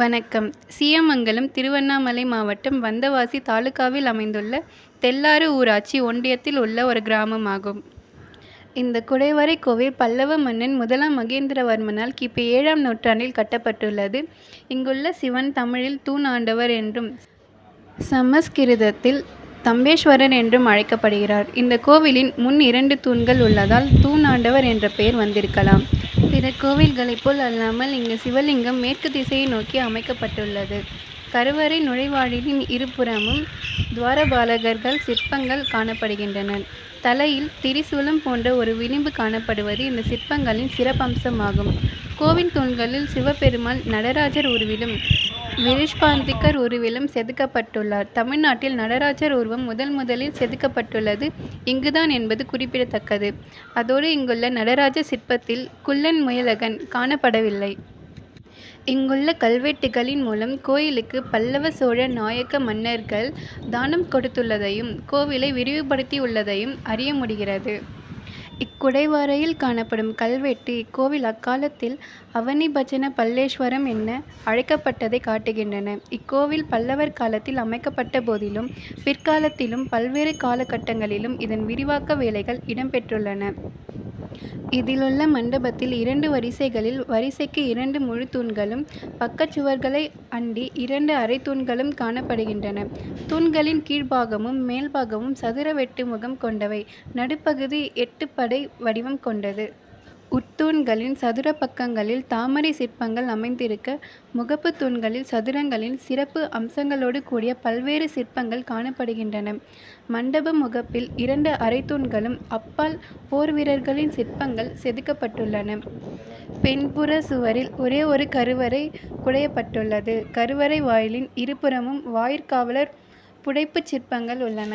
வணக்கம். சீயமங்கலம் திருவண்ணாமலை மாவட்டம் வந்தவாசி தாலுகாவில் அமைந்துள்ள தெல்லாறு ஊராட்சி ஒன்றியத்தில் உள்ள ஒரு கிராமமாகும். இந்த குடைவரை கோவில் பல்லவ மன்னன் முதலாம் மகேந்திரவர்மனால் கிபி ஏழாம் நூற்றாண்டில் கட்டப்பட்டுள்ளது. இங்குள்ள சிவன் தமிழில் தூண் ஆண்டவர் என்றும் சமஸ்கிருதத்தில் தம்பேஸ்வரர் என்றும் அழைக்கப்படுகிறார். இந்த கோவிலின் முன் இரண்டு தூண்கள் உள்ளதால் தூண் ஆண்டவர் என்ற பெயர் வந்திருக்கலாம். பிற கோவில்களைப் போல் அல்லாமல் இங்கு சிவலிங்கம் மேற்கு திசையை நோக்கி அமைக்கப்பட்டுள்ளது. கருவறை நுழைவாயிலின் இருபுறமும் துவாரபாலகர்கள் சிற்பங்கள் காணப்படுகின்றன. தலையில் திரிசூலம் போன்ற ஒரு விளிம்பு காணப்படுவது இந்த சிற்பங்களின் சிறப்பம்சமாகும். கோவில் தூண்களில் சிவபெருமான் நடராஜர் உருவிலும் விருஷ்பாந்திக்கர் உருவிலும் செதுக்கப்பட்டுள்ளார். தமிழ்நாட்டில் நடராஜர் உருவம் முதல் முதலில் செதுக்கப்பட்டுள்ளது. இங்குதான் என்பது குறிப்பிடத்தக்கது. அதோடு இங்குள்ள நடராஜர் சிற்பத்தில் குள்ளன் முயலகன் காணப்படவில்லை. இங்குள்ள கல்வெட்டுகளின் மூலம் கோயிலுக்கு பல்லவ சோழ நாயக்க மன்னர்கள் தானம் கொடுத்துள்ளதையும் கோவிலை விரிவுபடுத்தியுள்ளதையும் அறிய முடிகிறது. இக்குடைவரையில் காணப்படும் கல்வெட்டு இக்கோவில் அக்காலத்தில் அவனிபஜன பல்லேஸ்வரம் என அழைக்கப்பட்டதை காட்டுகின்றன. இக்கோவில் பல்லவர் காலத்தில் அமைக்கப்பட்ட போதிலும் பிற்காலத்திலும் பல்வேறு காலகட்டங்களிலும் இதன் விரிவாக்க வேலைகள் இடம்பெற்றுள்ளன. இதிலுள்ள மண்டபத்தில் இரண்டு வரிசைகளில் வரிசைக்கு இரண்டு முழு தூண்களும் பக்கச்சுவர்களை அண்டி இரண்டு அரைத்தூண்களும் காணப்படுகின்றன. தூண்களின் கீழ்ப்பாகமும் மேல்பாகமும் சதுர வெட்டு முகம் கொண்டவை. நடுப்பகுதி எட்டுப்படை வடிவம் கொண்டது. உட்தூண்களின் சதுர பக்கங்களில் தாமரை சிற்பங்கள் அமைந்திருக்க முகப்பு தூண்களில் சதுரங்களின் சிறப்பு அம்சங்களோடு கூடிய பல்வேறு சிற்பங்கள் காணப்படுகின்றன. மண்டப முகப்பில் இரண்டு அரைத்தூண்களும் அப்பால் போர்வீரர்களின் சிற்பங்கள் செதுக்கப்பட்டுள்ளன. பின்புற சுவரில் ஒரே ஒரு கருவறை குடையப்பட்டுள்ளது. கருவறை வாயிலின் இருபுறமும் வாயிற்காவலர் புடைப்புச் சிற்பங்கள் உள்ளன.